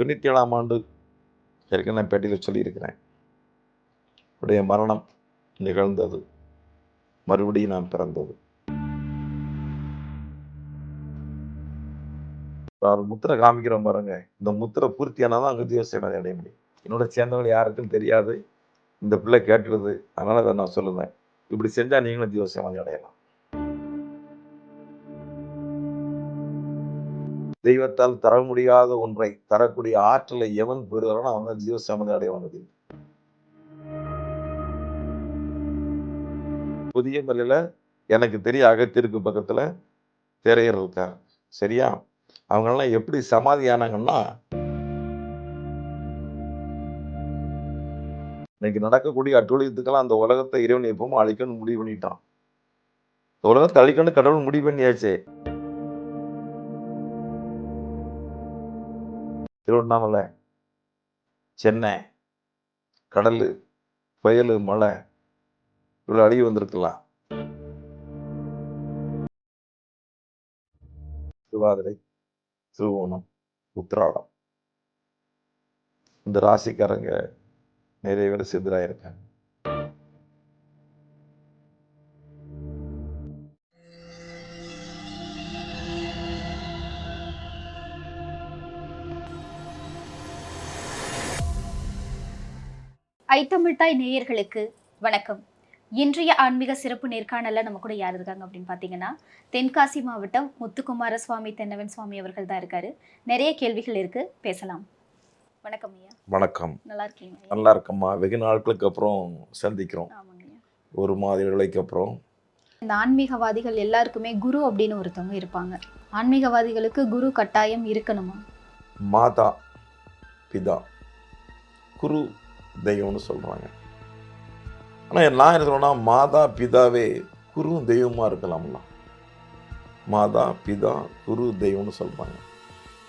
தொண்ணூற்றி ஏழாம் ஆண்டு ஏற்கனவே நான் பேட்டியில் சொல்லியிருக்கிறேன். உடைய மரணம் நிகழ்ந்தது. மறுபடியும் நான் பிறந்தது. அவர் முத்திரை காமிக்கிறோம் பாருங்க. இந்த முத்திரை பூர்த்தியானா தான் அங்கே ஜீவசேனதை அடைய முடியும். என்னோட சேர்ந்தவங்க யாருக்கும் தெரியாது. இந்த பிள்ளை கேட்டுடுது. அதனால் அதை நான் சொல்லுவேன். இப்படி செஞ்சால் நீங்களும் ஜீவசேனதை அடையலாம். தெய்வத்தால் தர முடியாத ஒன்றை தரக்கூடிய ஆற்றலை எவன் பெறுகிறானோ அவன் தான் ஜீவசமதி அடைவானது புதிய மலையில எனக்கு தெரிய அகத்திற்கு பக்கத்துல திரையர் இருக்கார். சரியா? அவங்கெல்லாம் எப்படி சமாதி ஆனாங்கன்னா இன்னைக்கு நடக்கக்கூடிய அட்டுழியத்துக்கெல்லாம் அந்த உலகத்தை இறைவன் எப்பவும் அழிக்கணும்னு முடிவு பண்ணிட்டான். இந்த உலகத்தை அழிக்கணும்னு கடவுள் முடிவு பண்ணியாச்சே. திருவண்ணாமலை சென்னை கடல் புயல் மழை இவ்வளோ அழுகி வந்திருக்கலாம். திருவாதிரை திருவோணம் உத்திராடம். இந்த ராசிக்காரங்க நிறைய பேர் சித்தராயிருக்காங்க ஐத்தமிழ்தாய் நேயர்களுக்கு வணக்கம். இன்றைய ஆன்மீக சிறப்பு நேர்காணல்ல நம்ம கூட யார் இருக்காங்க அப்படின்னு பார்த்தீங்கன்னா தென்காசி மாவட்டம் முத்துக்குமார சுவாமி தென்னவன் சுவாமி அவர்கள் தான் இருக்காரு. நிறைய கேள்விகள் இருக்கு. பேசலாம். வணக்கம் ஐயா. வணக்கம். நல்லா இருக்கீங்க? நல்லா இருக்கம்மா. வெகு நாட்களுக்கு அப்புறம் சந்திக்கிறோம். ஒரு மாத அப்புறம். இந்த ஆன்மீகவாதிகள் எல்லாருக்குமே குரு அப்படின்னு ஒருத்தவங்க இருப்பாங்க. ஆன்மீகவாதிகளுக்கு குரு கட்டாயம் இருக்கணுமா? மாதா பிதா. குரு தெய்வம்னு சொல்கிறாங்க ஆனால் நான் என்ன சொல்றேன்னா மாதா பிதாவே குரு தெய்வமாக இருக்கலாம்லாம் மாதா பிதா குரு தெய்வம்னு சொல்கிறாங்க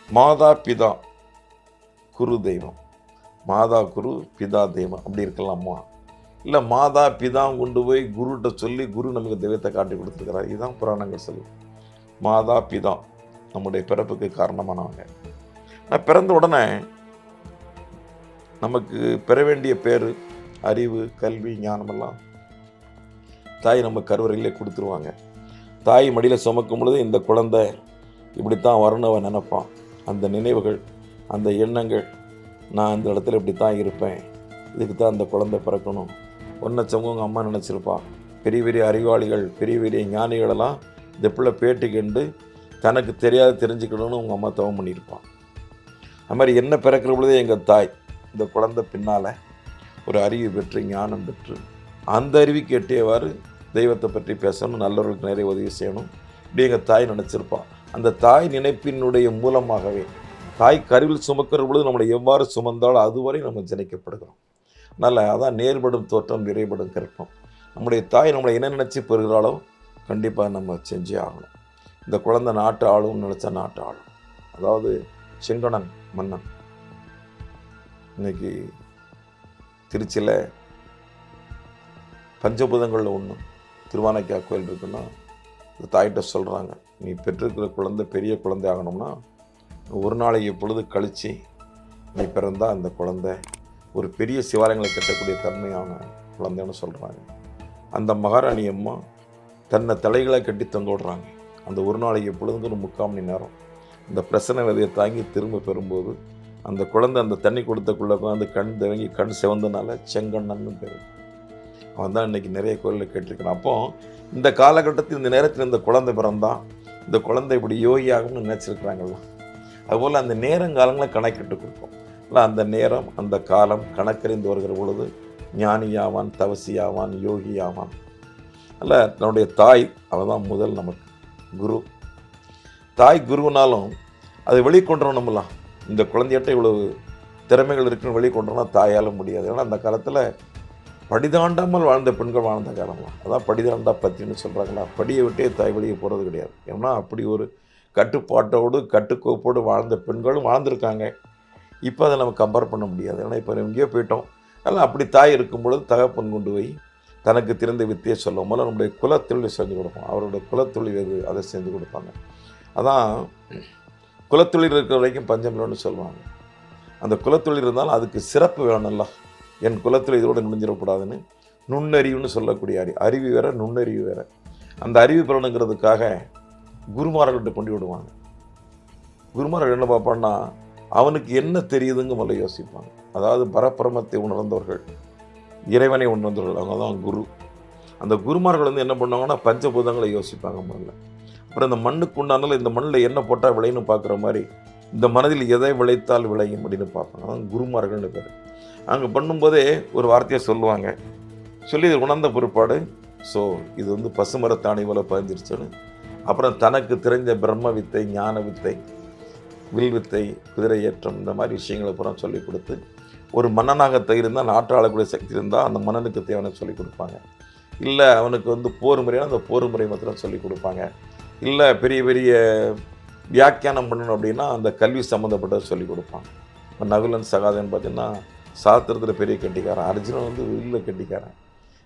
மாதா பிதா குரு தெய்வம். மாதா குரு பிதா தெய்வம். அப்படி இருக்கலாமா? இல்லை மாதா பிதா கொண்டு போய் குருகிட்ட சொல்லி குரு நமக்கு தெய்வத்தை காட்டி கொடுத்துருக்கிறார். இதுதான் புராணங்கள் சொல்லுது மாதா பிதா நம்முடைய பிறப்புக்கு காரணமானவங்க. நான் பிறந்த உடனே நமக்கு பெற வேண்டிய பேர் அறிவு கல்வி ஞானமெல்லாம் தாய் நம்ம கருவறையிலே கொடுத்துருவாங்க. தாய் மடியில் சுமக்கும் பொழுது இந்த குழந்தை இப்படித்தான் வரணும் அவன் நினைப்பான். அந்த நினைவுகள் அந்த எண்ணங்கள் நான் இந்த இடத்துல இப்படி தான் இருப்பேன். இதுக்கு தான் அந்த குழந்தை பிறக்கணும். ஒன்றை சமூகம் அம்மா நினச்சிருப்பான் பெரிய பெரிய அறிவாளிகள் பெரிய பெரிய ஞானிகளெல்லாம் இந்த பிள்ளை பேட்டி கண்டு தனக்கு தெரியாத தெரிஞ்சுக்கணும்னு உங்கள் அம்மா தவம் பண்ணியிருப்பான். அது மாதிரி என்ன பிறக்கிற பொழுதே எங்கள் தாய் இந்த குழந்தை பின்னால் ஒரு அறிவு பெற்று ஞானம் பெற்று அந்த அறிவுக்கு எட்டியவாறு தெய்வத்தை பற்றி பேசணும் நல்லவர்களுக்கு நிறைய உதவி செய்யணும். இப்படி எங்கள் தாய் நினச்சிருப்பான் அந்த தாய் நினைப்பினுடைய மூலமாகவே தாய் கருவில் சுமக்கிற பொழுது நம்மளை எவ்வாறு சுமந்தாலும் அதுவரை நம்ம ஜனிக்கப்படுகிறோம். அதனால் அதான் நேர்படும் தோற்றம் விரைபடும் கற்பம். நம்முடைய தாய் நம்மளை என்ன நினச்சி பெறுகிறாளோ கண்டிப்பாக நம்ம செஞ்சே ஆகணும். இந்த குழந்தை நாட்டு ஆளும் நினச்சா நாட்டு ஆளும். அதாவது செங்கணன் மன்னன். இன்னைக்கு திருச்சியில் பஞ்சபூதங்களில் ஒன்று திருவானைக்கா கோயில் இருக்குன்னா இந்த தாயிட்ட சொல்கிறாங்க நீ பெற்றிருக்கிற குழந்தை பெரிய குழந்தை ஆகணும்னா ஒரு நாளைக்கு பொழுது கழித்து நீ பிறந்தால் அந்த குழந்தை ஒரு பெரிய சிவாலயங்களை கட்டக்கூடிய தன்மையான குழந்தைன்னு சொல்கிறாங்க அந்த மகாராணி அம்மா தன்னை தலைகளை கட்டி தொங்க விடுறாங்க. அந்த ஒரு நாளைக்கு பொழுதுங்கிற முக்கால் மணி நேரம் இந்த பிரசன விதையை தாங்கி திரும்ப பெறும்போது அந்த குழந்தை அந்த தண்ணி கொடுத்தக்குள்ளே வந்து கண் திறங்கி கண் சிவந்தனால செங்கண்ணன்னு பேர். அவன் தான் இன்னைக்கு நிறைய கோயிலில் கேட்டிருக்கிறான். அப்போ இந்த காலகட்டத்தில் இந்த நேரத்தில் இந்த குழந்தை பிறந்தான். இந்த குழந்தை இப்படி யோகியாகும்னு நினச்சிருக்கிறாங்கல்ல. அதுபோல் அந்த நேரங்காலங்களை கணக்கிட்டு கொடுப்போம் இல்லை அந்த நேரம் அந்த காலம் கணக்கறிந்து வருகிற பொழுது ஞானியாவான் தவசியாவான் யோகியாவான். அல்ல தன்னுடைய தாய் அவள் தான் முதல் நமக்கு குரு. தாய் குருனாலும் அதை வெளிக்கொண்டு நம்மளாம் இந்த குழந்தையிட்ட இவ்வளவு திறமைகள் இருக்குன்னு வெளிக்கொண்டு வரணும் தாயால் முடியாது. ஏன்னா அந்த காலத்தில் படிதாண்டாமல் வாழ்ந்த பெண்கள் வாழ்ந்த காலம்லாம். அதான் படிதாண்டா பத்தின்னு சொல்கிறாங்களா படியை விட்டே தாய் வழியை போகிறது கிடையாது. ஏன்னா அப்படி ஒரு கட்டுப்பாட்டோடு கட்டுக்கோப்போடு வாழ்ந்த பெண்களும் வாழ்ந்திருக்காங்க. இப்போ அதை நம்ம கம்பேர் பண்ண முடியாது. ஏன்னா இப்போ எங்கேயோ போயிட்டோம். அதனால் அப்படி தாய் இருக்கும் பொழுது தகப்பன் கொண்டு போய் தனக்கு திறந்த வித்தியை சொல்லும் போல நம்முடைய குலத்தொழிலை செஞ்சு கொடுப்போம். அவருடைய குலத்தொழில் எது அதை செஞ்சு கொடுப்பாங்க. அதான் குலத்தொழில் இருக்கிற வரைக்கும் பஞ்சம் இல்லைன்னு சொல்லுவாங்க. அந்த குலத்தொழில் இருந்தாலும் அதுக்கு சிறப்பு வேணும்ல என் குலத்தில் இதோட முடிஞ்சிடக்கூடாதுன்னு நுண்ணறிவுன்னு சொல்லக்கூடிய அறி அறிவு வேற நுண்ணறிவு வேற. அந்த அறிவு பெறணுங்கிறதுக்காக குருமார்கள்ட்ட கொண்டு விடுவாங்க. குருமார்கள் என்ன பார்ப்பான்னா அவனுக்கு என்ன தெரியுதுங்க முதல்ல யோசிப்பாங்க. அதாவது பரப்பிரமத்தை உணர்ந்தவர்கள் இறைவனை உணர்ந்தவர்கள் அவங்க தான் குரு. அந்த குருமார்கள் வந்து என்ன பண்ணுவாங்கன்னா பஞ்சபூதங்களை யோசிப்பாங்க முதல்ல. அப்புறம் இந்த மண்ணுக்கு உண்டானால இந்த மண்ணில் என்ன போட்டால் விளையும்னு பார்க்குற மாதிரி இந்த மனதில் எதை விளைத்தால் விளையும் அப்படின்னு பார்ப்பாங்க அதான் குருமார்கள்னு பேர். அங்கே பண்ணும்போதே ஒரு வார்த்தையை சொல்லுவாங்க. சொல்லி இது உணர்ந்த பிற்பாடு ஸோ இது வந்து பசுமரத்தாணி போல பதிஞ்சிருச்சுன்னு. அப்புறம் தனக்கு தெரிஞ்ச பிரம்ம வித்தை ஞான வித்தை வில் வித்தை குதிரை ஏற்றம் இந்த மாதிரி விஷயங்களை பூரா சொல்லிக் கொடுத்து ஒரு மன்னனாக இருந்தால் நாட்டை ஆளக்கூடிய சக்தி இருந்தால் அந்த மன்னனுக்கு தேவையான சொல்லிக் கொடுப்பாங்க. இல்லை அவனுக்கு வந்து போர் முறையான அந்த போர் முறை மாத்திரம் சொல்லிக் கொடுப்பாங்க. இல்லை பெரிய பெரிய வியாக்கியானம் பண்ணணும் அப்படின்னா அந்த கல்வி சம்மந்தப்பட்டதை சொல்லிக் கொடுப்பாங்க. இப்போ நகுலன் சகாதன் பார்த்தீங்கன்னா சாஸ்திரத்தில் பெரிய கட்டிக்காரன். அர்ஜுனன் வந்து வில்லில் கட்டிக்காரன்.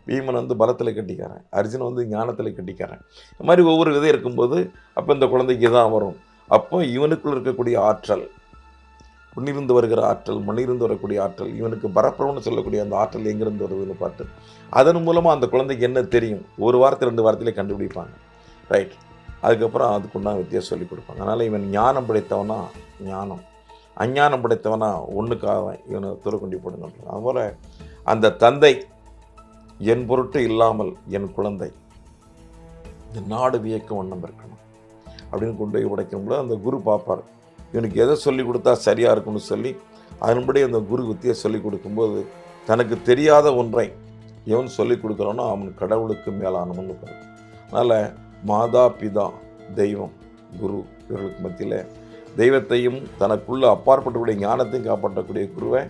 பீமன் வந்து பலத்தில் கட்டிக்காரன். அர்ஜுனன் வந்து ஞானத்தில் கட்டிக்காரன். இந்த மாதிரி ஒவ்வொரு விதை இருக்கும்போது அப்போ இந்த குழந்தைக்கு தான் வரும். அப்போ இவனுக்குள்ள இருக்கக்கூடிய ஆற்றல் முன்னிருந்து வருகிற ஆற்றல் முன்னிருந்து வரக்கூடிய ஆற்றல் இவனுக்கு பரப்புறம்னு சொல்லக்கூடிய அந்த ஆற்றல் எங்கிருந்து வருதுன்னு பார்த்து அதன் மூலமாக அந்த குழந்தைக்கு என்ன தெரியும்? ஒரு வாரத்தை ரெண்டு வாரத்திலே கண்டுபிடிப்பாங்க. ரைட் அதுக்கப்புறம் அதுக்குண்டான வித்தியாசம் சொல்லி கொடுப்பாங்க. அதனால் இவன் ஞானம் படைத்தவனா ஞானம். அஞ்ஞானம் படைத்தவனா ஒன்றுக்காக இவனை துறக்குண்டி போடுங்க அதுபோல் அந்த தந்தை என் பொருட்டு இல்லாமல் என் குழந்தை இந்த நாடு வியக்கும் வண்ணம் இருக்கணும் அப்படின்னு கொண்டு போய் உடைக்கும்போது அந்த குரு பார்ப்பார். இவனுக்கு எதை சொல்லி கொடுத்தா சரியாக இருக்கும்னு சொல்லி அதன்படி அந்த குரு வித்தியை சொல்லிக் கொடுக்கும்போது தனக்கு தெரியாத ஒன்றை எவன் சொல்லிக் கொடுக்குறானோ அவன் கடவுளுக்கு மேலானவன்னு பாரு அதனால் மாதா பிதா தெய்வம் குரு இவர்களுக்கு மத்தியில். தெய்வத்தையும் தனக்குள்ள அப்பாற்பட்டக்கூடிய ஞானத்தையும் காப்பாற்றக்கூடிய குருவை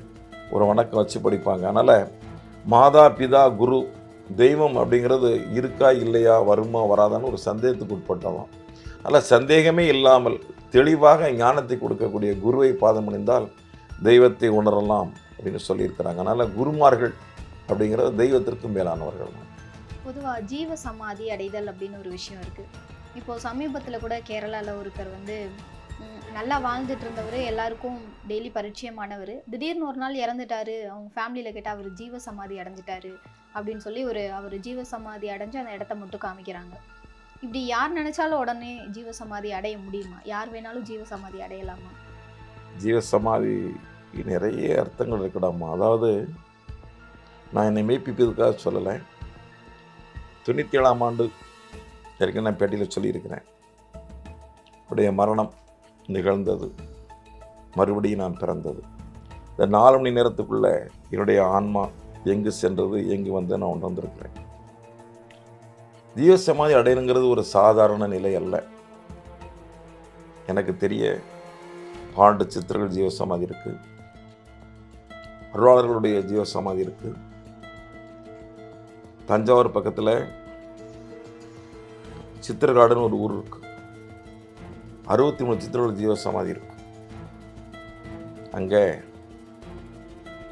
ஒரு வணக்கம் வச்சு படிப்பாங்க. அதனால் மாதா பிதா குரு தெய்வம் அப்படிங்கிறது இருக்கா இல்லையா வருமா வராதான்னு ஒரு சந்தேகத்துக்கு உட்பட்டவன். அதனால் சந்தேகமே இல்லாமல் தெளிவாக ஞானத்தை கொடுக்கக்கூடிய குருவை பாதம் அணிந்தால் தெய்வத்தை உணரலாம் அப்படின்னு சொல்லியிருக்கிறாங்க. அதனால் குருமார்கள் அப்படிங்கிறது தெய்வத்திற்கும் மேலானவர்கள். பொதுவாக ஜீவ சமாதி அடைதல் அப்படின்னு ஒரு விஷயம் இருக்குது இப்போது சமீபத்தில் கூட கேரளாவில் ஒருத்தர் வந்து நல்லா வாழ்ந்துட்டு இருந்தவர் எல்லாருக்கும் டெய்லி பரிச்சயமானவர். திடீர்னு ஒரு நாள் இறந்துட்டாரு. அவங்க ஃபேமிலியில் கேட்டால் அவர் ஜீவ சமாதி அடைஞ்சிட்டாரு அப்படின்னு சொல்லி ஒரு அவர் ஜீவ சமாதி அடைஞ்சு அந்த இடத்த மட்டும் காமிக்கிறாங்க. இப்படி யார் நினைச்சாலும் உடனே ஜீவ சமாதி அடைய முடியுமா? யார் வேணாலும் ஜீவ சமாதி அடையலாமா? ஜீவ சமாதி நிறைய அர்த்தங்கள் இருக்கடாமா? அதாவது நான் என்னை மெய்ப்பிப்பதுக்காக சொல்லலை. தொண்ணூற்றி ஏழாம் ஆண்டு ஏற்கனவே நான் பேட்டியில் சொல்லியிருக்கிறேன். உடைய மரணம் நிகழ்ந்தது. மறுபடியும் நான் பிறந்தது. இந்த நாலு மணி நேரத்துக்குள்ளே என்னுடைய ஆன்மா எங்கு சென்றது எங்கு வந்து நான் உணர்ந்திருக்கிறேன் ஜீவசமாதி அடையணுங்கிறது ஒரு சாதாரண நிலை அல்ல. எனக்கு தெரிய பாண்டு ஜீவ சமாதி இருக்குது அருளாளர்களுடைய ஜீவ சமாதி இருக்குது தஞ்சாவூர் பக்கத்தில் சித்திரகாடுன்னு ஒரு ஊர் இருக்குது அறுபத்தி மூணு சித்திரோட ஜீவசமாதி இருக்கு. அங்கே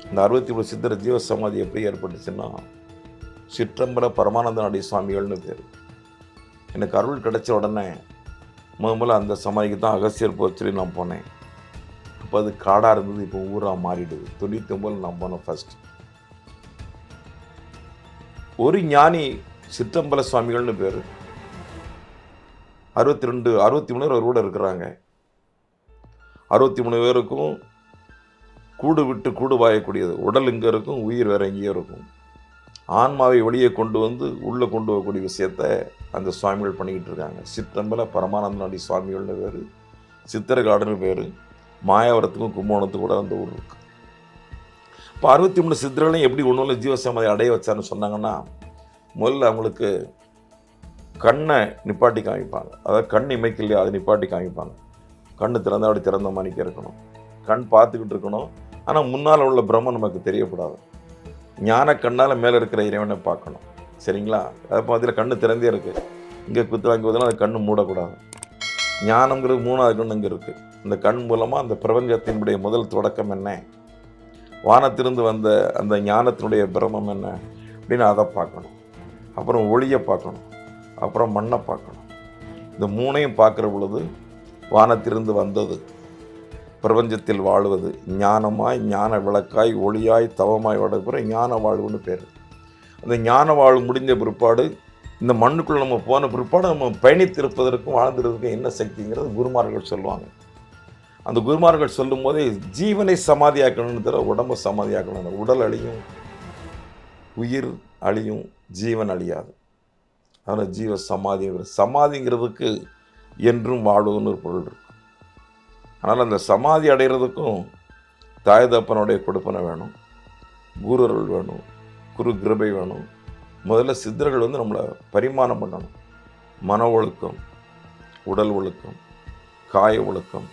இந்த அறுபத்தி மூணு சித்திர ஜீவ சமாதி எப்படி ஏற்பட்டுச்சுன்னா சிற்றம்பல பரமானந்த சுவாமிகள்னு பேர். எனக்கு அருள் கிடைச்ச உடனே முதல்ல அந்த சமாதிக்கு தான் அகசியர் போக சொல்லி நான் போனேன். இப்போ அது காடாக இருந்தது இப்போ ஊராக மாறிடுது. தொண்ணூற்றி ஒம்பது நான் போனேன் ஃபஸ்ட்டு ஒரு ஞானி சிற்றம்பல சுவாமிகள்னு பேர். அறுபத்தி ரெண்டு அறுபத்தி மூணு பேர் கூட இருக்கிறாங்க. அறுபத்தி மூணு பேருக்கும் கூடு விட்டு கூடு பாயக்கூடியது. உடல் இங்கே இருக்கும் உயிர் வேற எங்கேயோ இருக்கும். ஆன்மாவை வெளியே கொண்டு வந்து உள்ளே கொண்டு வரக்கூடிய விஷயத்த அந்த சுவாமிகள் பண்ணிக்கிட்டு இருக்காங்க. சிற்றம்பல பரமானந்தநாடி சுவாமிகள்னு பேர். சித்திரகாடுன்னு பேர். மாயாவரத்துக்கும் கும்பகோணத்துக்கும் கூட அந்த ஊர் இருக்கு. இப்போ அறுபத்தி மூணு சித்தர்களையும் எப்படி ஒன்றும் ஜீவசமாதி அடைய வச்சான்னு சொன்னாங்கன்னா முதல்ல அவங்களுக்கு கண்ணை நிப்பாட்டி காமிப்பாங்க. அதாவது கண் இமைக்கலையா அதை நிப்பாட்டி காமிப்பாங்க. கண் திறந்த அப்படி திறந்த மாதிரிக்கு இருக்கணும். கண் பார்த்துக்கிட்டு இருக்கணும். ஆனால் முன்னால் உள்ள பிரம்மம் நமக்கு தெரியக்கூடாது. ஞான கண்ணால் மேலே இருக்கிற இறைவனை பார்க்கணும். சரிங்களா? அதை பார்த்துல கண் திறந்தே இருக்குது இங்கே குத்து வாங்கி போதெல்லாம் அது கண் மூடக்கூடாது. ஞானங்கிறது மூணாவது கண் இங்கே இருக்குது இந்த கண் மூலமாக அந்த பிரபஞ்சத்தினுடைய முதல் தொடக்கம் என்ன? வானத்திலிருந்து வந்த அந்த ஞானத்தினுடைய பிரமம் என்ன? அப்படின்னு அதை பார்க்கணும். அப்புறம் ஒளியை பார்க்கணும். அப்புறம் மண்ணை பார்க்கணும். இந்த மூணையும் பார்க்குற பொழுது வானத்திலிருந்து வந்தது. பிரபஞ்சத்தில் வாழ்வது. ஞானமாய் ஞான விளக்காய் ஒளியாய் தவமாய் வாழப்புற ஞான வாழ்வுன்னு பேர். அந்த ஞான வாழ்வு முடிஞ்ச பிற்பாடு இந்த மண்ணுக்குள்ளே நம்ம போன பிற்பாடு நம்ம பயணித்திருப்பதற்கும் வாழ்ந்திருப்பதற்கும் என்ன சக்திங்கிறது குருமார்கள் சொல்லுவாங்க. அந்த குருமார்கள் சொல்லும் போதே ஜீவனை சமாதியாக்கணும்னு தவிர உடம்பை சமாதியாக்கணும். உடல் அழியும் உயிர் அழியும் ஜீவன் அழியாது. அதனால் ஜீவ சமாதி சமாதிங்கிறதுக்கு என்றும் வாழும்னு ஒரு பொருள் இருக்கு. ஆனால் அந்த சமாதி அடைகிறதுக்கும் தாய் தப்பனுடைய கொடுப்பனை வேணும் குருவர்கள் வேணும் குரு கிருபை வேணும். முதல்ல சித்தர்கள் வந்து நம்மளை பரிமாணம் பண்ணணும். மன ஒழுக்கம் உடல் ஒழுக்கம் காய ஒழுக்கம்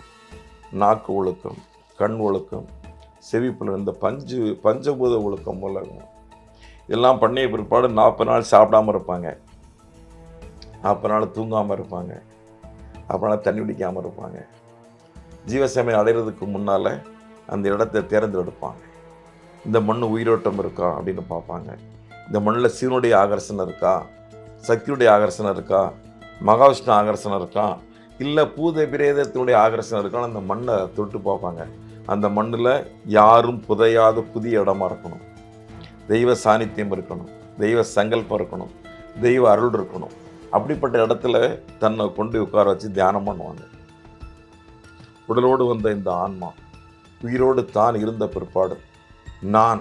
நாக்கு ஒழுக்கம் கண் ஒழுக்கம் செவிப்பில் இருந்த பஞ்சு பஞ்சபூத ஒழுக்கம் மூலம் இதெல்லாம் பண்ணிய பிற்பாடு நாற்பது நாள் சாப்பிடாம இருப்பாங்க. நாற்பது நாள் தூங்காமல் இருப்பாங்க. நாற்பது நாள் தண்ணி குடிக்காமல் இருப்பாங்க. ஜீவசமயம் அடைகிறதுக்கு முன்னால் அந்த இடத்தை தேர்ந்தெடுப்பாங்க. இந்த மண் உயிரோட்டம் இருக்கா அப்படின்னு பார்ப்பாங்க. இந்த மண்ணில் சிவனுடைய ஆகர்ஷணம் இருக்கா? சக்தியுடைய ஆகர்ஷணம் இருக்கா? மகாவிஷ்ணு ஆகர்ஷணம் இருக்கா? இல்லை பூத பிரேதத்தினுடைய ஆகர்ஷணம் இருக்கணும் அந்த மண்ணை தொட்டு பார்ப்பாங்க. அந்த மண்ணில் யாரும் புதையாத புதிய இடமா இருக்கணும். தெய்வ சாநித்தியம் இருக்கணும். தெய்வ சங்கல்பம் இருக்கணும். தெய்வ அருள் இருக்கணும். அப்படிப்பட்ட இடத்துல தன்னை கொண்டு உட்கார வச்சு தியானம் பண்ணுவாங்க. உடலோடு வந்த இந்த ஆன்மா உயிரோடு தான் இருந்த பிற்பாடு நான்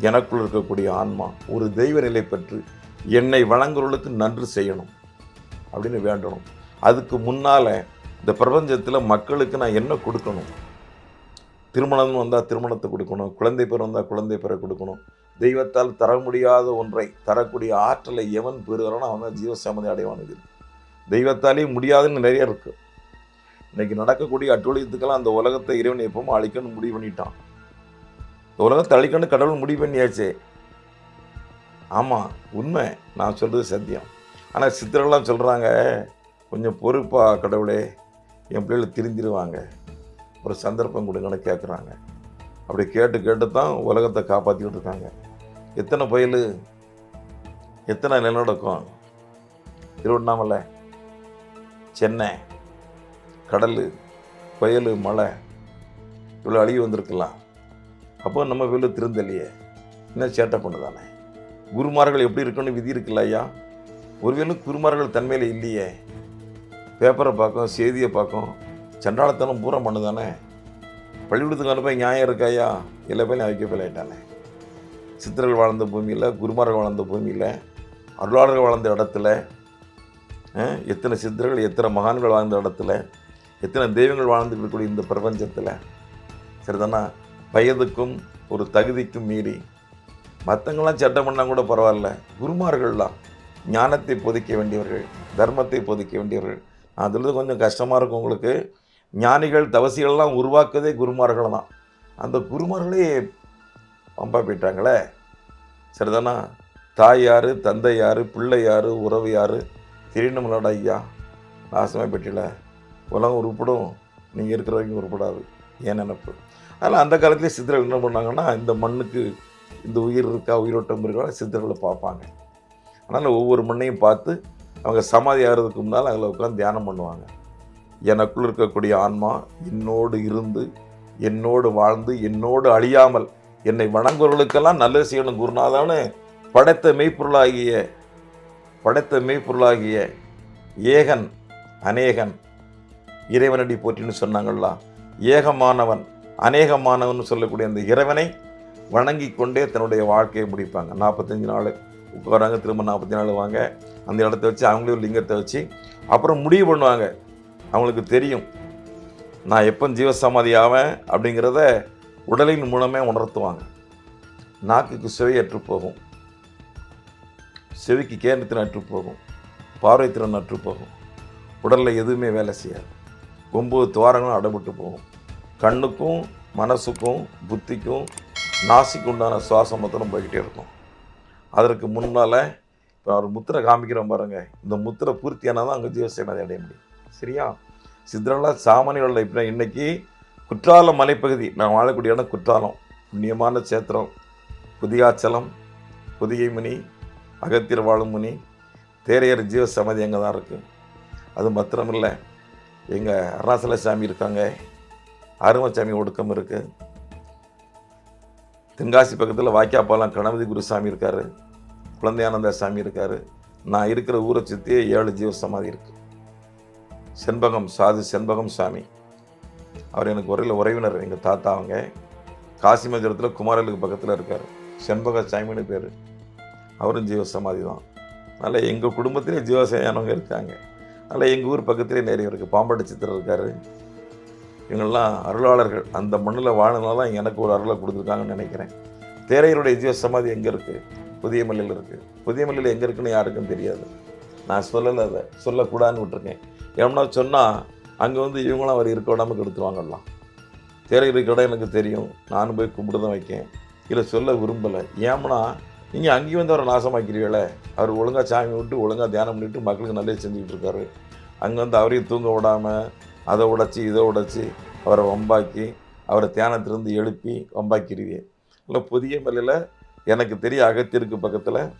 எனக்குள் இருக்கக்கூடிய ஆன்மா ஒரு தெய்வ நிலை பெற்று என்னை வழங்குறவர்களுக்கு நன்றி செய்யணும். அப்படின்னு வேண்டணும். அதுக்கு முன்னால் இந்த பிரபஞ்சத்தில் மக்களுக்கு நான் என்ன கொடுக்கணும்? திருமணம் வந்தால் திருமணத்தை கொடுக்கணும் குழந்தை பேர் வந்தால் குழந்தை பெற கொடுக்கணும். தெய்வத்தால் தர முடியாத ஒன்றை தரக்கூடிய ஆற்றலை எவன் பெறுகிறானோ அவன் தான் ஜீவசமதி அடைவான் இது தெய்வத்தாலே முடியாதுன்னு நிறைய இருக்குது இன்னைக்கு நடக்கக்கூடிய அட்டூழியத்துக்கெல்லாம் அந்த உலகத்தை இறைவன் எப்பவும் அழிக்கணும்னு முடிவு பண்ணிட்டான். இந்த உலகத்தை அழிக்கணும்னு கடவுள் முடிவு பண்ணியாச்சே. ஆமாம் உண்மை. நான் சொல்கிறது சத்தியம். ஆனால் சித்தர்கள்லாம் சொல்கிறாங்க கொஞ்சம் பொறுப்பாக கடவுளே என் பிள்ளைகள் திருந்திருவாங்க ஒரு சந்தர்ப்பம் கொடுங்கன்னு கேட்குறாங்க அப்படி கேட்டு கேட்டு தான் உலகத்தை காப்பாற்றிக்கிட்டு இருக்காங்க. எத்தனை புயல் எத்தனை நிலநடுக்கம். திருவண்ணாமலை சென்னை கடல் புயல் மழை இவ்வளோ அழிவு வந்திருக்கலாம். அப்போ நம்ம வெளியில் திருந்தலையே. இன்னும் சேட்டை பண்ணுதானே? குருமார்கள் எப்படி இருக்குன்னு விதி இருக்குல்ல ஐயா? ஒருவேளும் குருமார்கள் தன்மையில் இல்லையே. பேப்பரை பார்க்கும் செய்தியை பார்க்கும் சண்டாளத்தனம் பூரா பண்ணுதானே? பள்ளிக்கூடத்துக்கு அனுப்ப நியாயம் இருக்காயா? எல்லா பேரும் ஐக்கிய ஆயிட்டானே சித்தர்கள் வாழ்ந்த பூமியில் குருமார்கள் வாழ்ந்த பூமியில் அருளாளர்கள் வாழ்ந்த இடத்துல எத்தனை சித்தர்கள் எத்தனை மகான்கள் வாழ்ந்த இடத்துல எத்தனை தெய்வங்கள் வாழ்ந்து இருக்கக்கூடிய இந்த பிரபஞ்சத்தில். சரிதானா? வயதுக்கும் ஒரு தகுதிக்கும் மீறி. மற்றவங்களாம் சட்டம் பண்ணால் கூட பரவாயில்ல. குருமார்கள்லாம் ஞானத்தை பொதிக்க வேண்டியவர்கள் தர்மத்தை பொதிக்க வேண்டியவர்கள் அதில் கொஞ்சம் கஷ்டமாக இருக்கும் உங்களுக்கு. ஞானிகள் தவசிகள்லாம் உருவாக்குதே குருமார்கள் தான். அந்த குருமார்களே பம்பா போயிட்டாங்களே. சரிதானா? தாய் யார் தந்தை யார் பிள்ளை யார் உறவு யார்? தெரியணும்லடா ஐயா நாசமாக பெட்டியில் உலகம் உருப்படும் நீங்கள் இருக்கிற வரைக்கும் உருப்படாது. ஏன் நினப்பு? அதனால் அந்த காலத்துலேயே சித்தர்கள் என்ன பண்ணாங்கன்னா இந்த மண்ணுக்கு இந்த உயிர் இருக்கா உயிரோட்டம் இருக்கா சித்தர்களை பார்ப்பாங்க. அதனால் ஒவ்வொரு மண்ணையும் பார்த்து அவங்க சமாதி ஆகிறதுக்கு முன்னால் அதில் உட்காந்து தியானம் பண்ணுவாங்க. எனக்குள் இருக்கக்கூடிய ஆன்மா என்னோடு இருந்து என்னோடு வாழ்ந்து என்னோடு அழியாமல் என்னை வணங்குவர்களுக்கெல்லாம் நல்லது செய்யணும் குருநாதான்னு படைத்த மெய்ப்பொருளாகிய படைத்த மெய்ப்பொருளாகிய ஏகன் அநேகன் இறைவனடி போற்றின்னு சொன்னாங்களா ஏகமானவன் அநேகமானவன் சொல்லக்கூடிய அந்த இறைவனை வணங்கி கொண்டே தன்னுடைய வாழ்க்கையை முடிப்பாங்க. நாற்பத்தஞ்சு நாள் உட்காராங்க திரும்ப நாற்பத்தி நாள் வாங்க. அந்த இடத்த வச்சு அவங்களே ஒரு லிங்கத்தை வச்சு அப்புறம் முடிவு பண்ணுவாங்க. அவங்களுக்கு தெரியும். நான் எப்போ ஜீவசமாதி ஆவேன் அப்படிங்கிறத உடலின் மூலமே உணர்த்துவாங்க. நாக்குக்கு சுவையற்று போகும். செவிக்கு கேந்திரத்தின் அற்று போகும். பார்வை திறன் அற்று போகும். உடலில் எதுவுமே வேலை செய்யாது. ஒம்பது துவாரங்களும் அடைபட்டு போகும். கண்ணுக்கும் மனசுக்கும் புத்திக்கும் நாசிக்கு உண்டான சுவாசம் மொத்தம் போய்கிட்டே இருக்கும். அதற்கு முன்னால் இப்போ அவர் முத்திரை காமிக்கிறோம் பாருங்க. இந்த முத்திரை பூர்த்தியானால் தான் அங்கே ஜீவசேனாதை அடைய முடியும். சரியா? சித்தரலா சாமானியோட லைஃப்ல இன்னைக்கு குற்றாலம் மலைப்பகுதி நான் வாழக்கூடிய இடம் குற்றாலம். புண்ணியமான சேத்திரம் புதியாச்சலம் புதிய முனி அகத்தியர் வாழும் முனி தேரையர் ஜீவ சமதி அங்கே தான் இருக்குது அது மாத்திரமில்லை எங்கள் அருணாசல சாமி இருக்காங்க. அருமசாமி ஒடுக்கம் இருக்குது தென்காசி பக்கத்தில் வாய்க்காப்பாலம் கணபதி குருசாமி இருக்கார். குழந்தையானந்த சாமி இருக்கார். நான் இருக்கிற ஊரை சுற்றியே ஏழு ஜீவ சமாதி இருக்கு. செண்பகம் சாது செண்பகம் சாமி. அவர் எனக்கு உரையில் உறவினர் எங்கள் தாத்தா அவங்க. காசிமஞ்சரத்தில் குமாரலுக்கு பக்கத்தில் இருக்கார். செண்பக சாமின்னு பேர். அவரும் ஜீவ சமாதி தான். அதனால் எங்கள் குடும்பத்திலே ஜீவசமானவங்க இருக்காங்க. அதனால் எங்கள் ஊர் பக்கத்திலே நிறைய இருக்குது பாம்பாட்டி சித்திரம் இருக்கார். இவங்கெல்லாம் அருளாளர்கள். அந்த மண்ணில் வாழ்ந்தனால தான் எனக்கு ஒரு அருளை கொடுத்துருக்காங்கன்னு நினைக்கிறேன். தேரையருடைய ஜீவ சமாதி எங்கே இருக்குது புதிய மல்லியில் இருக்குது புதிய மல்லியில் எங்கே இருக்குன்னு யாருக்கும் தெரியாது. நான் சொல்லலை அதை. சொல்லக்கூடாதுன்னு விட்டுருக்கேன். ஏன்னா சொன்னால் அங்கே வந்து இவங்களாம் அவர் இருக்க விடாமல் கெடுத்துருவாங்கலாம் தேரை இருக்க இடம் எனக்கு தெரியும். நானும் போய் கும்பிட்டு தான் வைக்கேன். இல்லை சொல்ல விரும்பலை. ஏம்னா நீங்கள் அங்கேயும் வந்து அவரை நாசமாக்கிறீங்களே அவர் ஒழுங்காக சாமி விட்டு ஒழுங்காக தியானம் பண்ணிவிட்டு மக்களுக்கு நல்லது செஞ்சுக்கிட்டு இருக்காரு. அங்கே வந்து அவரையும் தூங்க விடாமல் அதை உடைச்சி இதை உடைச்சி அவரை வம்பாக்கி அவரை தியானத்திலிருந்து எழுப்பி வம்பாக்கிடுவீங்க. இல்லை புதிய மலையில் எனக்கு தெரிய அகத்திற்கு பக்கத்தில்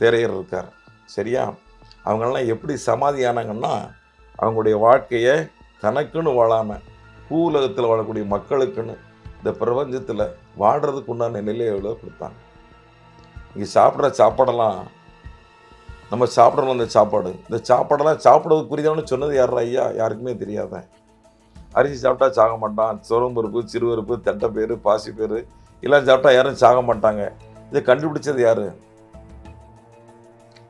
திரையர் இருக்கார். சரியா? அவங்கெல்லாம் எப்படி சமாதி ஆனாங்கன்னா அவங்களுடைய வாழ்க்கையை தனக்குன்னு வாழாமல் பூவுலகத்தில் வாழக்கூடிய மக்களுக்குன்னு இந்த பிரபஞ்சத்தில் வாழ்கிறதுக்கு உண்டான நிலையில கொடுத்தாங்க. இங்கே சாப்பிட்ற சாப்பாடெல்லாம் நம்ம சாப்பிட்றோம் அந்த சாப்பாடு. இந்த சாப்பாடெல்லாம் சாப்பிட்றதுக்குரியதான்னு சொன்னது யாரா ஐயா? யாருக்குமே தெரியாத. அரிசி சாப்பிட்டா சாக மாட்டான். சுரம்பருப்பு சிறுவருப்பு தட்டைப்பேர் பாசிப்பேர் எல்லாம் சாப்பிட்டா யாரும் சாக மாட்டாங்க. இதை கண்டுபிடிச்சது யார்?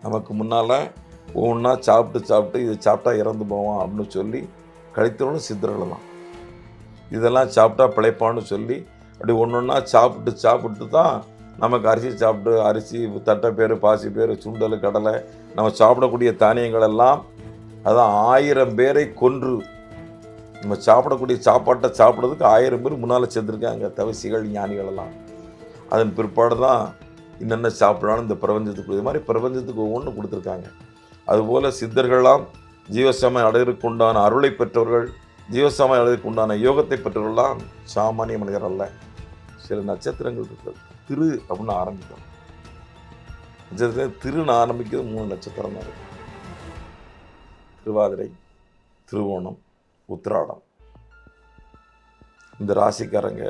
நமக்கு முன்னால் ஒவ்வொன்றா சாப்பிட்டு சாப்பிட்டு இதை சாப்பிட்டா இறந்து போவான் அப்படின்னு சொல்லி கழித்தவனும் சித்தர்கள் தான். இதெல்லாம் சாப்பிட்டா பிழைப்பான்னு சொல்லி அப்படி ஒன்று ஒன்றா சாப்பிட்டு சாப்பிட்டு தான் நமக்கு அரிசி சாப்பிட்டு அரிசி தட்டைப்பேர் பாசிப்பேர் சுண்டல் கடலை நம்ம சாப்பிடக்கூடிய தானியங்கள் எல்லாம் அதான் ஆயிரம் பேரை கொன்று நம்ம சாப்பிடக்கூடிய சாப்பாட்டை சாப்பிட்றதுக்கு ஆயிரம் பேர் முன்னால் செஞ்சுருக்காங்க தவசிகள் ஞானிகள் எல்லாம். அதன் பிற்பாடு தான் என்னென்ன சாப்பிடலான்னு இந்த பிரபஞ்சத்துக்கு இது மாதிரி பிரபஞ்சத்துக்கு ஒவ்வொன்று கொடுத்துருக்காங்க. அதுபோல் சித்தர்கள்லாம் ஜீவசமய அடையிற்கு உண்டான அருளை பெற்றவர்கள் ஜீவசமய அடையிற்கு உண்டான யோகத்தை பெற்றவர்கள்லாம் சாமானிய மனிதர் அல்ல. சில நட்சத்திரங்கள் இருக்குது திரு அப்படின்னு ஆரம்பிக்கும் நட்சத்திரம் திருன்னு ஆரம்பிக்கிறது மூணு நட்சத்திரம் தான் இருக்கு. திருவாதிரை திருவோணம் உத்திராடம். இந்த ராசிக்காரங்க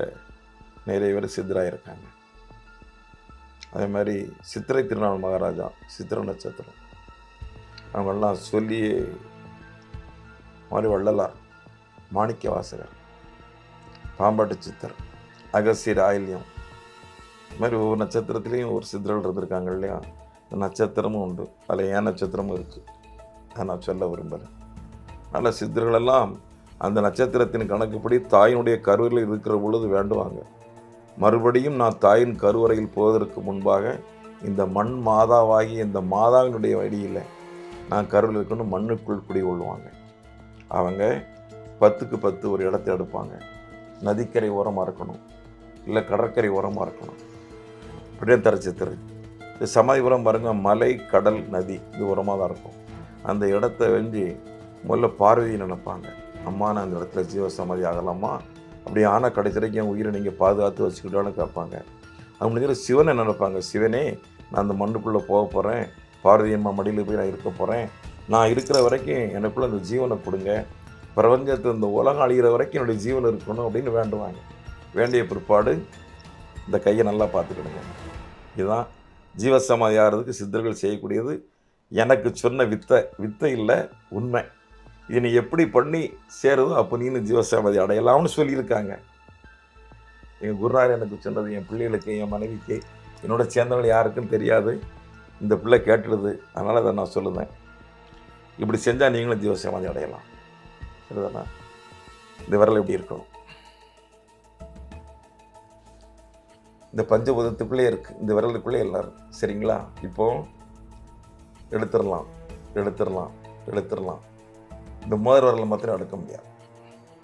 நிறைய பேர் சித்தராக இருக்காங்க அதே மாதிரி சித்திரை திருநாள் மகாராஜா சித்திர நட்சத்திரம். அவங்கெல்லாம் சொல்லி மாதிரி வள்ளலார் மாணிக்க வாசகர் பாம்பாட்டு சித்தர் அகசியர் ஆயில்யம். இது மாதிரி ஒவ்வொரு நட்சத்திரத்துலேயும் ஒரு சித்திரல் இருந்திருக்காங்க இல்லையா? நட்சத்திரமும் உண்டு. அதில் ஏன் நட்சத்திரமும் இருக்குது அதை நான் சொல்ல விரும்புகிறேன். நல்ல சித்தர்களெல்லாம் அந்த நட்சத்திரத்தின் கணக்குப்படி தாயினுடைய கருவில் இருக்கிற பொழுது வேண்டுவாங்க. மறுபடியும் நான் தாயின் கருவறையில் போவதற்கு முன்பாக இந்த மண் மாதாவாகி இந்த மாதாவினுடைய வழியில் நான் கருவில் இருக்கணும் மண்ணுக்குள் குடி கொள்வாங்க அவங்க பத்துக்கு பத்து ஒரு இடத்த எடுப்பாங்க. நதிக்கரை ஓரமாக இருக்கணும். இல்லை கடற்கரை ஓரமாக இருக்கணும். இப்படியே தரச்சித்திரு இந்த சமாதிபுரம் பாருங்க மலை கடல் நதி இது உரமாக தான் இருக்கும். அந்த இடத்த வெஞ்சி முதல்ல பார்வதி நினைப்பாங்க. அம்மா நான் அந்த இடத்துல ஜீவ சமாதி ஆகலாமா? அப்படி ஆனால் கடைசி வரைக்கும் என் உயிரை நீங்கள் பாதுகாத்து வச்சுக்கிட்டான்னு கேட்பாங்க. அவங்க முடிஞ்ச சிவனை நினைப்பாங்க. சிவனே நான் அந்த மண்ணுக்குள்ளே போக போகிறேன் பாரதி அம்மா மடியில் போய் நான் இருக்க போகிறேன் நான் இருக்கிற வரைக்கும் எனக்குள்ள அந்த ஜீவனை கொடுங்க. பிரபஞ்சத்தில் இந்த உலகம் அழிகிற வரைக்கும் என்னுடைய ஜீவன் இருக்கணும் அப்படின்னு வேண்டுவாங்க. வேண்டிய பிற்பாடு இந்த கையை நல்லா பார்த்துக்கிடுங்க. இதுதான் ஜீவசமாதி ஆகிறதுக்கு சித்தர்கள் செய்யக்கூடியது. எனக்கு சொன்ன வித்தை வித்தை இல்லை உண்மை. இதனை எப்படி பண்ணி சேருதோ அப்போ நீனு ஜீவசமாதி அடையலாம்னு சொல்லியிருக்காங்க. எங்கள் குருநாதர் எனக்கு சொன்னது என் பிள்ளைகளுக்கு என் மனைவிக்கு என்னோட சேர்ந்தவங்க யாருக்கும் தெரியாது. இந்த பிள்ளை கேட்டுடுது. அதனால் அதை நான் சொல்லுவேன். இப்படி செஞ்சால் நீங்களும் ஜீவசமாதி அடையலாம். சரிதானா? இந்த விரல் எப்படி இருக்கணும். இந்த பஞ்சபூதத்துக்குள்ளே இருக்குது இந்த விரலுக்குள்ளே எல்லாரும். சரிங்களா? இப்போ எடுத்துடலாம். எடுத்துடலாம். எடுத்துடலாம். இந்த முதல் விரலை மாத்திரம் எடுக்க முடியாது.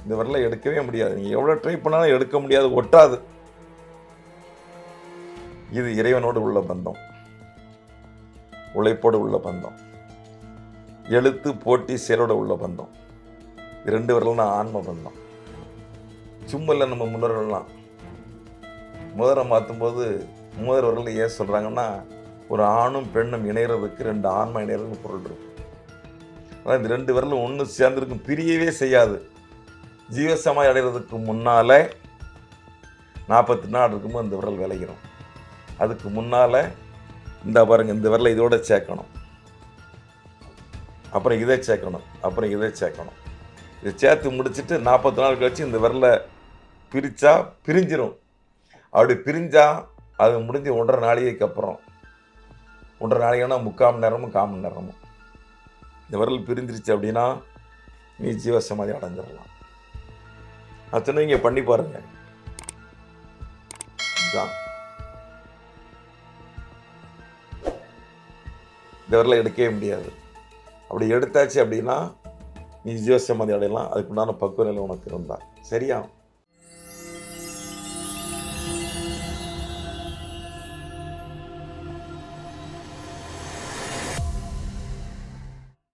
இந்த விரலை எடுக்கவே முடியாது. நீங்கள் எவ்வளோ ட்ரை பண்ணாலும் எடுக்க முடியாது ஒட்டாது. இது இறைவனோடு உள்ள பந்தம். உழைப்போடு உள்ள பந்தம். எழுத்து போட்டி செயலோட உள்ள பந்தம். இரண்டு விரல்னா ஆன்ம பந்தம். சும்மா இல்லை நம்ம முன்னோர்கள்லாம் முதலை மாற்றும்போது முதல் விரல் ஏன் சொல்கிறாங்கன்னா ஒரு ஆணும் பெண்ணும் இணைகிறதுக்கு ரெண்டு ஆன்மா இணைகிறதுக்கு பொருள் இருக்கும் ஆனால் இந்த ரெண்டு விரலும் ஒன்று சேர்ந்துருக்கும் பிரியவே செய்யாது. ஜீவசமாய் அடைகிறதுக்கு முன்னால் நாற்பத்தி நாள் இருக்கும்போது இந்த விரல் விளையிடும் அதுக்கு முன்னால் இந்த பாருங்கள் இந்த விரலை இதோட சேர்க்கணும். அப்புறம் இதை சேர்க்கணும். அப்புறம் இதை சேர்க்கணும். இதை சேர்த்து முடிச்சுட்டு நாற்பத்தி நாள் கழிச்சு இந்த விரலை பிரித்தா பிரிஞ்சிடும் அப்படி பிரிஞ்சா அது முடிஞ்சு ஒன்றரை நாளைக்கு அப்புறம். ஒன்றரை நாளைக்குனா முக்கால் மணி நேரமும் கால் மணி நேரமும். இந்த விரல் பிரிஞ்சிருச்சு அப்படின்னா நீ ஜீவசமாதி அடைஞ்சிடலாம். அத்தனை இங்கே பண்ணி பாருங்க. இதுதான் இந்த விரலை எடுக்கவே முடியாது. அப்படி எடுத்தாச்சு அப்படின்னா நீ ஜீவசமாதி அடையலாம். அதுக்குண்டான பக்குவ நிலை உனக்கு இருந்தா. சரியா?